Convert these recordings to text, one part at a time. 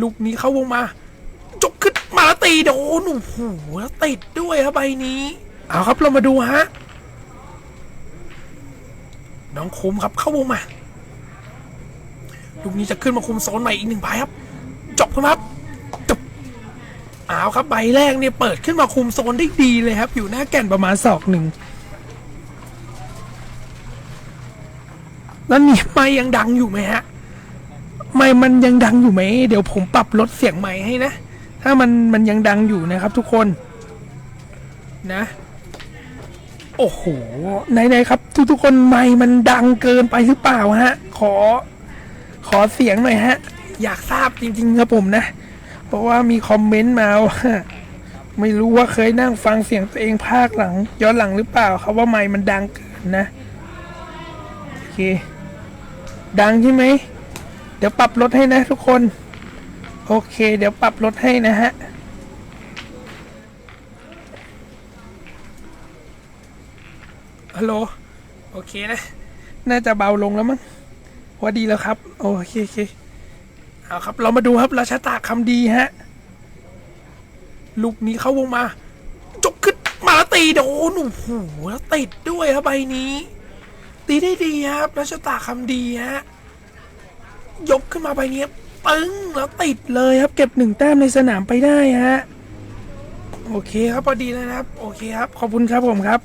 ลูกนี้เข้าวงมาจกขึ้นมาแล้วตีโดนโอ้โหแล้วติดด้วยครับใบนี้ เอาครับเรามาดูฮะ น้องคุมครับเข้าวงมา ลูกนี้จะขึ้นมาคุมโซนใหม่อีกหนึ่งใบครับ จบครับจบเอาครับใบแรกเนี่ยเปิดขึ้นมาคุมโซนได้ดีเลยครับ อยู่หน้าแก่นประมาณศอกหนึ่งแล้วนี่ไม่ยังดังอยู่ไหมฮะ ไม่มันยังดังอยู่ไหม เดี๋ยวผมปรับลดเสียงใหม่ให้นะ ถ้ามันมันยังดังอยู่นะครับทุกคนนะ โอ้โหไหนๆครับ ทุกๆคนไม่มันดังเกินไปหรือเปล่าฮะ ขอ ขอเสียงหน่อยฮะ อยากทราบจริงๆครับผมนะ เพราะว่ามีคอมเมนต์มาว่าไม่รู้ว่าเคยนั่งฟังเสียงตัวเองภาคหลัง ย้อนหลังหรือเปล่าครับว่าไม่มันดังเกินนะ โอเค ดังใช่ไหม เดี๋ยวปรับลดให้นะทุกคน โอเค เดี๋ยวปรับลดให้นะฮะฮัลโหลโอเคนะ น่าจะเบาลงแล้วมั้งพอดีแล้วครับ โอเคโอเคเอาครับ เรามาดูครับราชตาคำดีฮะ ลูกนี้เข้าวงมา จกขึ้นมาแล้วตีโดนโอ้โหแล้วติดด้วยครับใบนี้ ตีได้ดีครับราชตาคำดีฮะ ยกขึ้นมาใบนี้ปึ้งแล้วติดเลยครับ เก็บหนึ่งแต้มในสนามไปได้ฮะโอเคครับพอดีแล้วนะครับ โอเคครับ ขอบคุณครับผมครับ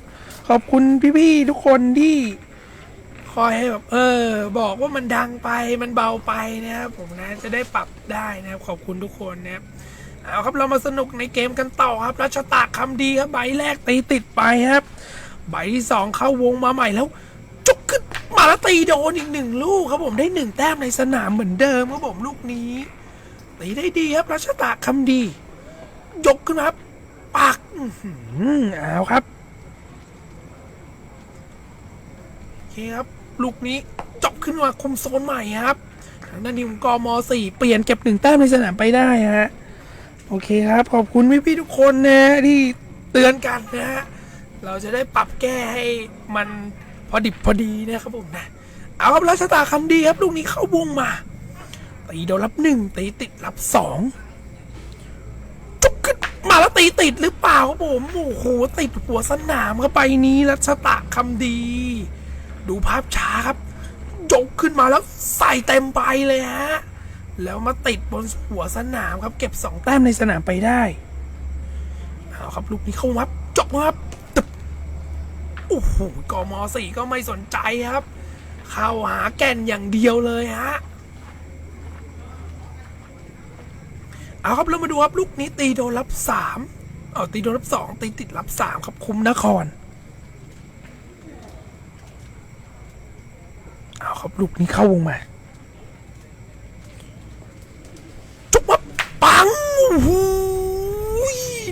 ขอบคุณพี่ๆทุกคนที่คอยให้แบบเออ บอกว่ามันดังไปมันเบาไปนะครับผมนะจะได้ปรับได้นะครับ ขอบคุณทุกคนนะครับเอาครับเรามาสนุกในเกมกันต่อครับรัชตากคำดีครับใบแรกตีติดไปครับ ใบที่สองเข้าวงมาใหม่แล้วาแล้วตีโดนอีกหนึ่งลูกครับผมได้หนึ่งแต้มในสนามเหมือนเดิมครับผมลูกนี้ตีได้ดีครับรัชตากคำดี ยกขึ้นครับปักอื้อหือเอาครับโอเคครับ ลูกนี้จบขึ้นมาคุมโซนใหม่ครับทางด้านทีมกมสี่เปลี่ยนเก็บหนึ่งแต้มในสนามไปได้ฮะโอเคครับขอบคุณพี่ๆทุกคนนะที่เตือนกันนะฮะเราจะได้ปรับแก้ให้มัน พอดิบพอดีนะครับผมนะ เอาครับรัชตาคำดีครับลูกนี้เข้าวงมาตีโดนรับหนึ่งตีติดรับสองจุกขึ้นมาแล้วตีติดหรือเปล่าครับผมโอ้โหติดหัวสนามเข้าไปนี้รัชตาคำดี ดูภาพช้าครับยกขึ้นมาแล้วใส่เต็มใบเลยฮะแล้วมาติดบนหัวสนามครับ เก็บสองแต้มในสนามไปได้เอาครับลูกนี้เข้ามับจบครับ โอ้โหกมสี่ก็ไม่สนใจครับ เข้าหาแก่นอย่างเดียวเลยฮะเอาครับเรามาดูครับลูกนี้ตีโดนรับสามเอาตีโดนรับสองตีติดรับสามครับคุ้มนครเอาครับลูกนี้เข้าวงมาจุกมาปังโอ้โห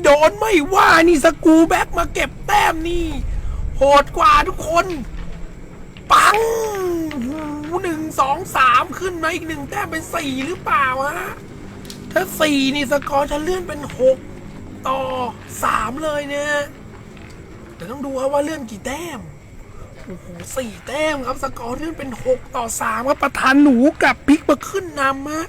โดนไม่ว่านี่สกูแบ็กมาเก็บแต้มนี่ โหดกว่าทุกคน ปังโอ้โหนึ่งสองสามขึ้นมาอีกหนึ่งแต้มเป็นสี่หรือเปล่าฮะ ถ้าสี่นี่สกอร์จะเลื่อนเป็นหกต่อสามเลยเนี่ยแต่ต้องดูครับว่าเลื่อนกี่แต้ม โอ้โหสี่แต้มครับสกอร์เลื่อนเป็นหกต่อสามครับประธานหนูกับพิกมาขึ้นนำฮะ